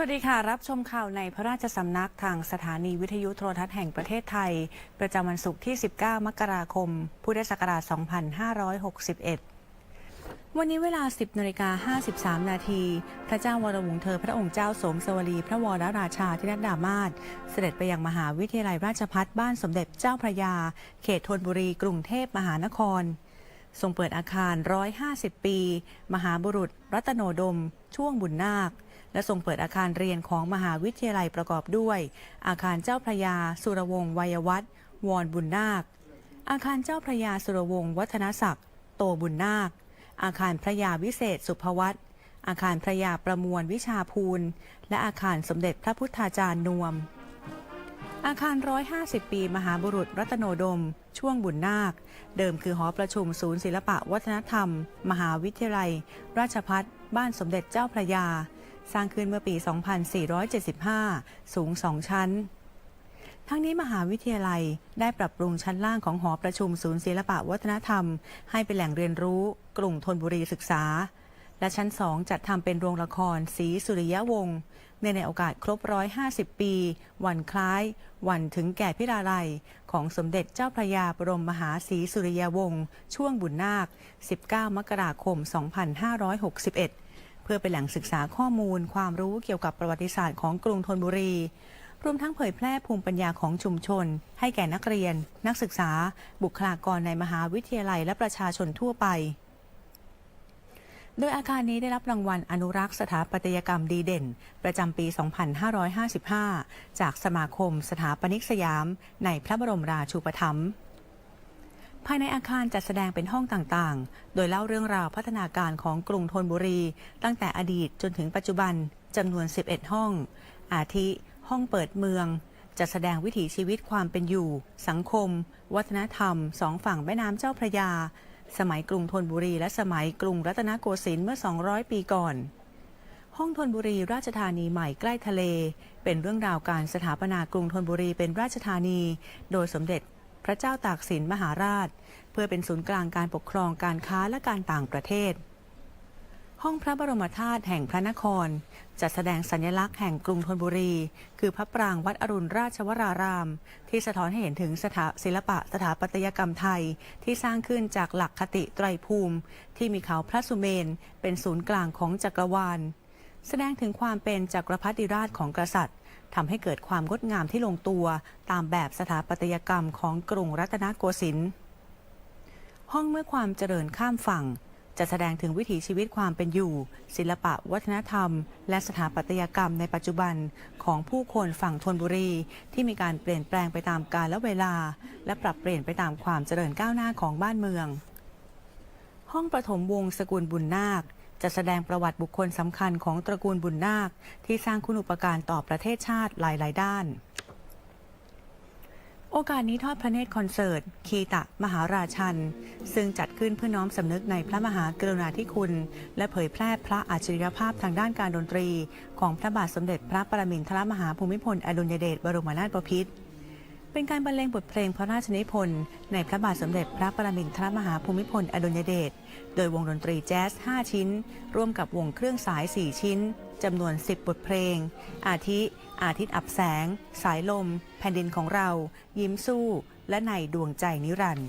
สวัสดีค่ะ รับชมข่าวในพระราชสำนักทางสถานีวิทยุโทรทัศน์แห่งประเทศไทย ประจำวันศุกร์ที่ 19 มกราคม พุทธศักราช 2561 วันนี้เวลา 10นาฬิกา53 นาที พระเจ้าวรวงศ์เธอพระองค์เจ้าสมสวลีพระวรราชาธินัดดามาศเสด็จไปยังมหาวิทยาลัยราชภัฏบ้านสมเด็จเจ้าพระยา เขตธนบุรี กรุงเทพมหานครทรงเปิดอาคาร 150 ปี มหาบุรุษ รัตโนดม ช่วงบุญนาค และทรงเปิดอาคารเรียนของมหาวิทยาลัยประกอบด้วย อาคารเจ้าพระยา สุรวงศ์วัยวัฒน์วรบุญนาค อาคารเจ้าพระยาสุรวงศ์วัฒนศักดิ์โตบุญนาค อาคารพระยาวิเศษสุภวัตอาคารพระยาประมวลวิชาภูลและอาคารสมเด็จพระพุทธาจารย์นวม อาคาร 150 ปี มหาบุรุษรัตโนดม ช่วงบุญนาค เดิมคือหอประชุมศูนย์ศิลปะวัฒนธรรม มหาวิทยาลัย ราชพัฒบ้านสมเด็จเจ้าพระยา สร้างขึ้นเมื่อปี 2475 สูง2ชั้น ทั้งนี้มหาวิทยาลัยได้ปรับปรุงชั้นล่างของหอประชุมศูนย์ศิลปะวัฒนธรรม ให้เป็นแหล่งเรียนรู้ กลุ่มธนบุรีศึกษา และชั้น2จัดทำเป็นโรงละครศรีสุริยะวงศ์เนื่องในโอกาสครบ 150 ปี วันคล้าย วันถึงแก่พิราลัย ของสมเด็จเจ้าพระยาบรมมหาศรีสุริยวงศ์ช่วงบุญนาค 19 มกราคม 2561 พื่อเป็นแหล่งศึกษาข้อมูล ความรู้เกี่ยวกับประวัติศาสตร์ของกรุงธนบุรี รวมทั้งเผยแพร่ภูมิปัญญาของชุมชน ให้แก่นักเรียน นักศึกษา บุคลากรในมหาวิทยาลัยและประชาชนทั่วไป โดยอาคารนี้ได้รับรางวัลอนุรักษ์สถาปัตยกรรมดีเด่น ประจำปี 2555 จากสมาคมสถาปนิกสยาม ในพระบรมราชูปถัมภ์ ภายในอาคารจัดแสดงเป็นห้องต่างๆ โดยเล่าเรื่องราวพัฒนาการของกรุงธนบุรี ตั้งแต่อดีตจนถึงปัจจุบันจำนวน 11 ห้อง อาทิ ห้องเปิดเมือง จัดแสดงวิถีชีวิตความเป็นอยู่ สังคม วัฒนธรรม สองฝั่งแม่น้ำเจ้าพระยา สมัยกรุงธนบุรีและสมัยกรุงรัตนโกสินทร์เมื่อ 200 ปีก่อน ห้องธนบุรีราชธานีใหม่ใกล้ทะเล เป็นเรื่องราวการสถาปนากรุงธนบุรีเป็นราชธานี โดยสมเด็จ พระเจ้าตากสินมหาราช เพื่อเป็นศูนย์กลางการปกครองการค้าและการต่างประเทศ ห้องพระบรมธาตุแห่งพระนคร จัดแสดงสัญลักษณ์แห่งกรุงธนบุรี คือพระปรางวัดอรุณราชวราราม ที่สะท้อนให้เห็นถึงสถาศิลปะสถาปัตยกรรมไทยที่สร้างขึ้นจากหลักคติไตรภูมิ ที่มีเขาพระสุเมนเป็นศูนย์กลางของจักรวาล แสดงถึงความเป็นจักรพรรดิราชของกษัตริย์ทำให้เกิดความงดงามที่ลงตัวตามแบบสถาปัตยกรรมของกรุงรัตนโกสินทร์ห้องเมื่อความเจริญข้ามฝั่ง จะแสดงถึงวิถีชีวิตความเป็นอยู่ ศิลปะวัฒนธรรม และสถาปัตยกรรมในปัจจุบันของผู้คนฝั่งธนบุรี ที่มีการเปลี่ยนแปลงไปตามกาลและเวลา และปรับเปลี่ยนไปตามความเจริญก้าวหน้าของบ้านเมือง ห้องประถมวงศ์สกุลบุญนาค จะแสดงประวัติบุคคลสำคัญของตระกูลบุญนาค ที่สร้างคุณอุปการต่อประเทศชาติหลาย ๆ ด้าน โอกาสนี้ทอดพระเนตรคอนเสิร์ต คีตะ มหาราชัน ซึ่งจัดขึ้นเพื่อน้อมสำนึกในพระมหากรุณาธิคุณ และเผยแพร่พระอัจฉริยภาพทางด้านการดนตรี ของพระบาทสมเด็จพระปรมินทรมหาภูมิพลอดุลยเดชบรมนาถบพิตร เป็นการบรรเลงบทเพลงพระราชนิพนธ์ในพระบาทสมเด็จพระปรมินทรมหาภูมิพลอดุลยเดช โดยวงดนตรีแจ๊ส 5 ชิ้น ร่วมกับวงเครื่องสาย 4 ชิ้น จำนวน 10 บทเพลง อาทิ อาทิตย์อับแสง สายลม แผ่นดินของเรา ยิ้มสู้ และในดวงใจนิรันดร์